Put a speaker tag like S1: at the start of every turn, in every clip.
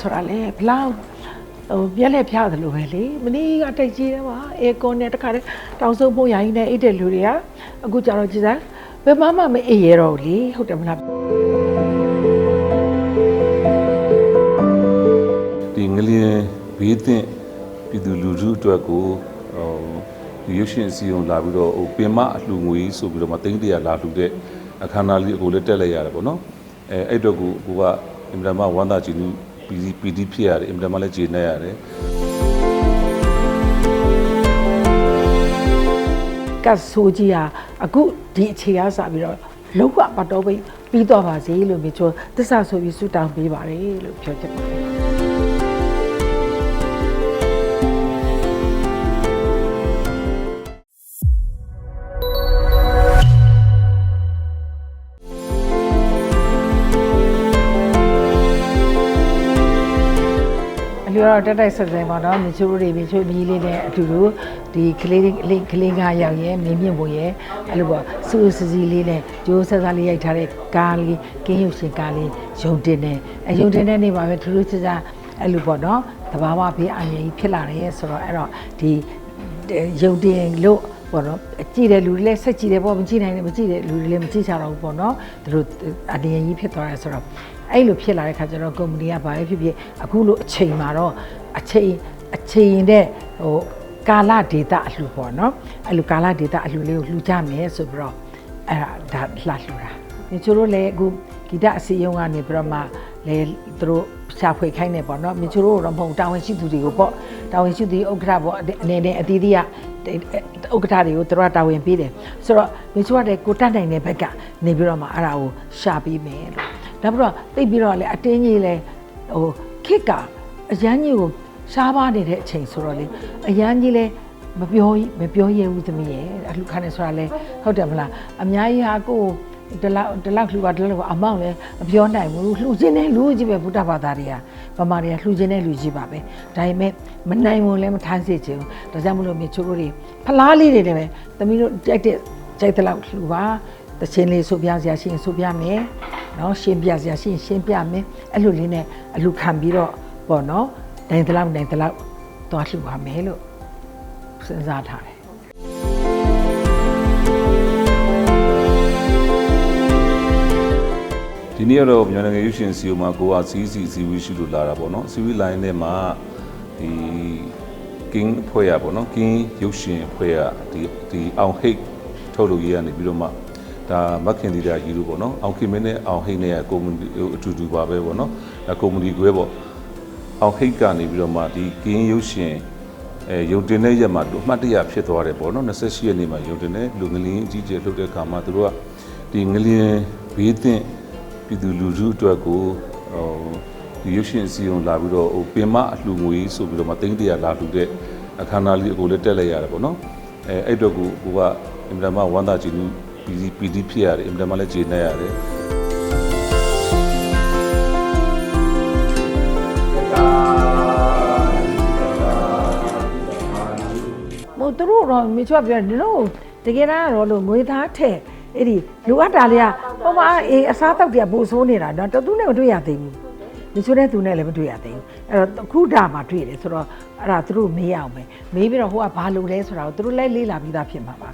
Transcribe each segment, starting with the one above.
S1: ဆိုတာလေဘလောက်ဟိုပြက်လက်ဖျားတယ်လို့ပဲလေမနေ့ကတိတ်ကြီးတယ်မှာအေကွန်နဲ့တခါတည်းတောင်စုံဖို့ရိုင်းနေအိတ်တဲ့လူတွေကအခုကြတော့ကြည်စားဘယ်မှမမအေးရတော့ဘူးလေဟုတ်တယ်မလား
S2: ဒီငလျင်ဘေးသင့်ပြည်သူလူထုအတွက်ကိုဟိုဒီရုပ်ရှင်အစီအုံလာပြီးတော့ဟိုပင်မအလှငွေဆိုပြီးတော့မသိန်းတရာလာလှူတဲ့အခမ်းအနားလေးအကိုလည်းတက်လိုက်ရတယ်ပေါ့နော်အဲအဲ့အတွက်ကိုကိုကအင်မတန်မှဝမ်းသာကြည်နူး ပီတိပီတိဖြစ်ရတယ်အင်မတန်မှလည်းကျေနပ်ရတယ်
S1: ကတ်ဆိုးကြီးဟာအခုဒီအခြေအားစပြီးတော့လောကပတ်တော်ပိတ်ပြီးတော့ပါစေလို့မြေချိုသစ္စာဆိုပြီးဆုတောင်းပေးပါတယ်လို့ပြောချင်ပါတယ် အလျော်တော့တက်တိုက်ဆက်ဆက်ပါတော့မြေချိုးတွေမြေချိုးမြီးလေးနဲ့အတူတူဒီကလေးလေးကလေးကရောက်ရဲမြင်းမြင့်ပုံရဲအဲ့လိုပေါ့စူစစီလေးနဲ့ဂျိုးဆက်ဆက်လေးရိုက်ထားတဲ့ကားလေးကင်းရုပ်ရှင်ကားလေးရုံတင်နေအယုံတင်တဲ့နေပါပဲထူးထူးခြားခြားအဲ့လိုပေါ့နော်တဘာဝဘေးအန္တရာယ်ကြီးဖြစ်လာတယ်ဆိုတော့အဲ့တော့ဒီရုံတင်လို့ ပေါ့နော်ကြည့်တဲ့လူတွေလည်းဆက်ကြည့်တယ်ပေါ့မကြည့်နိုင်တယ်မကြည့်တဲ့လူတွေလည်းမကြည့်ကြတော့ဘူးပေါ့နော်သူတို့အန္တရာယ်ကြီးဖြစ်သွားတယ်ဆိုတော့အဲ့လိုဖြစ်လာတဲ့ခါကျတော့ကုမ္ပဏီကဘာပဲဖြစ်ဖြစ်အခုလိုအချိန်မှာတော့အချိန်အချိန်တဲ့ဟိုကာလဒေတာအလှပေါ့နော်အဲ့လိုကာလဒေတာအလှလေးကိုလှူကြမယ်ဆိုပြီးတော့အဲ့ဒါဒါလှလှူတာညီချိုတို့လည်းအခု ဂီတအစီအရုံးကနေပြီးတော့မှလည်းသူတို့ရှာဖွေခိုင်းနေပေါ့နော်ညီချိုတို့တော့မဟုတ်တာဝန်ရှိသူတွေကိုပေါ့တာဝန်ရှိသူဥက္ကဋ္ဌပေါ့အနေနဲ့အသီးသီးကဥက္ကဋ္ဌတွေကိုသူတို့ကတာဝန်ပေးတယ်ဆိုတော့မိချိုကလည်းကိုတတ်နိုင်တဲ့ဘက်ကနေပြီးတော့မှအဲ့ဒါကိုရှာပေးမယ်လို့နောက်ပြီးတော့သိပြီးတော့လည်းအတင်းကြီးလည်းဟိုခစ်ကအရန်ကြီးကိုရှားပါနေတဲ့အချိန်ဆိုတော့လေအရန်ကြီးလည်းမပြောမပြောရဘူးသမီးရဲ့အလှခံနေဆိုတာလေဟုတ်တယ်မလားအများကြီးဟာကို တလောက်တလောက်လှူပါတလောက်အမောင်းလည်းမပြောနိုင်ဘူးလှူခြင်းနဲ့လူကြီးပဲဘုဒ္ဓဘာသာတွေကဗမာတွေကလှူခြင်းနဲ့လူကြီးပါပဲဒါပေမဲ့မနိုင်ဘူးလည်းမထမ်းစေချင်ဘူးဒါကြောင့်မလို့မြေချိုးတို့တွေဖလားလေးတွေလည်းပဲသမီးတို့ကြိုက်တဲ့ကြိုက်တဲ့လောက်လှူပါတချင်းလေးဆိုပြစရာရှိရင်ဆိုပြမယ်နော်ရှင်းပြစရာရှိရင်ရှင်းပြမယ်အဲ့လိုလေးနဲ့အလှခံပြီးတော့ပေါ့နော်နိုင်တဲ့လောက်နိုင်တဲ့လောက်သွားလှူပါမယ်လို့စဉ်းစားထားတယ်
S2: ဒီနေ့ကတော့မြန်မာနိုင်ငံရုပ်ရှင်စီယိုမှာကိုကစီးစီစီဝီရှိလို့လာတာပေါ့နော်စီဝီလိုင်းထဲမှာဒီ king ဖွဲ့ရပေါ့နော် king ရုပ်ရှင်ဖွဲ့ရဒီဒီအောင်ဟိတ်ထုတ်လို့ရရနေပြီးတော့မှဒါမခင်ဒီတာကြီးလို့ပေါ့နော်အောင်ခင်မင်းနဲ့အောင်ဟိတ်နဲ့ကုမ္ပဏီအတူတူပါပဲပေါ့နော်ဒါကုမ္ပဏီကွဲပေါ့အောင်ဟိတ်ကနေပြီးတော့မှဒီ king ရုပ်ရှင်အဲရုံတင်တဲ့ရက်မှာသူအမှတ်တရဖြစ်သွားတယ်ပေါ့နော်28ရက်နေ့မှာရုံတင်တဲ့လူငလင်းအကြီးကျယ်လှုပ်တဲ့အခါမှာသူတို့ကဒီငလင်းဘေးသင့် ပြည်သူလူထုအတွက်ကိုဟိုဒီရုပ်ရှင်အစီအုံလာပြီးတော့ဟိုပင်မအလှငွေဆိုပြီးတော့မသိန်းတရာလာလှူတဲ့အခမ်းအနားလေးအကိုလည်းတက်လိုက်ရတယ်ပေါ့နော်အဲအဲ့အတွက်ကိုကိုကအင်မတန်မှဝမ်းသာကြည်နူးပီတိပီတိဖြစ်ရတယ်အင်မတန်မှလည်းကျေနပ်ရတယ်
S1: မဟုတ်သူတို့တော့မေချွတ်ပြောတယ်တို့တကယ်တမ်းတော့လို့ငွေသားထက် အဲ့ဒီလူအပ်တာလေးကဟိုမှာအေးအစားတောက်တွေကပိုဆိုးနေတာတော့တူနဲ့မတွေ့ရသေးဘူးမေချွတ်တဲ့သူနဲ့လည်းမတွေ့ရသေးဘူးအဲ့တော့အခုဒါမှတွေ့တယ်ဆိုတော့အဲ့ဒါသူတို့မေးအောင်ပဲမေးပြီးတော့ဟိုကဘာလုပ်လဲဆိုတာကိုသူတို့လည်းလေးလာပြီးသားဖြစ်မှာပါ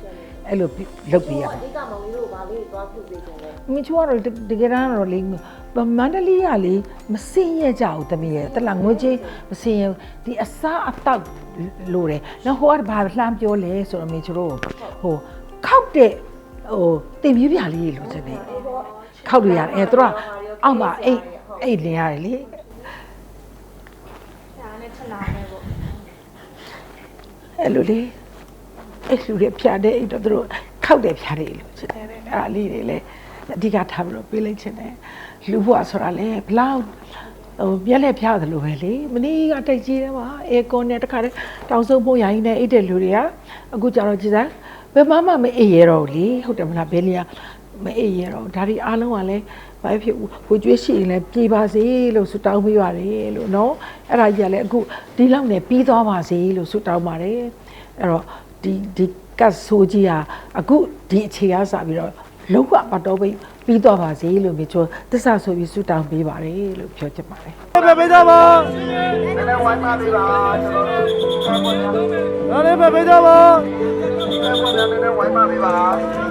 S1: အဲ့လိုလုပ်ပေးရမှာ
S3: အဓိကမောင်လေးတို့ဘာလေးတွေသွားပြုပေးခြင်းလဲ
S1: မင်းချိုးကတော့တကယ်တမ်းတော့လေမန္တလေးကလေမစင်ရကြဘူးတမီးရဲ့တလားငွေချင်းမစင်ရဒီအစားအတောက်လို့တယ်နောက်ဟိုကဘာလှမ်းပြောလဲဆိုတော့မင်းချိုးတို့ဟိုခောက်တဲ့ ဟိုတင်ပြပြလေးလို့ချက်နေခောက်လို့ရတယ်အဲသူကအောက်မှာအိတ်အိတ်လင်းရတယ်လေ
S3: ဒါနဲ့ထလာမယ်ပေါ့
S1: အဲ့လိုလေအဲ့လူတွေဖြာတဲ့အိတ်တော့သူတို့ခောက်တယ်ဖြာတယ်လို့ချက်နေတယ်အဲ့ဒါလေးတွေလေအဓိကထားပြီးတော့ပေးလိုက်ချင်တယ်လူဘွားဆိုတာလေဘလောက်ဟိုပြက်လက်ဖျားတယ်လို့ပဲလေမနေ့ကတိတ်ကြီးတယ်မှာအေကွန်နဲ့တခါတည်းတောင်စုံဖို့ရိုင်းနေအိတ်တဲ့လူတွေကအခုကြတော့ကြည်စား ဘယ်မှမမအေးရတော့ဘူးလေဟုတ်တယ်မလားဘယ်လီကမအေးရတော့ဘူးဒါဒီအားလုံးကလည်းဘာဖြစ်ဝကျွေးရှိရင်လည်းပြေပါစေလို့ဆုတောင်းပေးရတယ်လို့နော်အဲ့ဒါကြီးကလည်းအခုဒီလောက်နဲ့ပြီးသွားပါစေလို့ဆုတောင်းပါတယ်အဲ့တော့ဒီဒီကတ်ဆိုးကြီးဟာအခုဒီအခြေအားစပြီးတော့လောကပတ်တော်ပိတ်ပြီးတော့ပါစေလို့မေချိုတစ္ဆာဆိုပြီးဆုတောင်းပေးပါတယ်လို့ပြောချင်ပါတယ်
S4: ပဲပေးကြပါ
S5: နည်းနည်းဝိုင်းပါသေးပါကျွန်တော်တို့ဆက်ပေါ်နေ
S4: ဒါလေးပဲပေးကြပါ
S5: ဆက်ပေါ်နေနည်းနည်း ဝိုင်းပါသေးပါ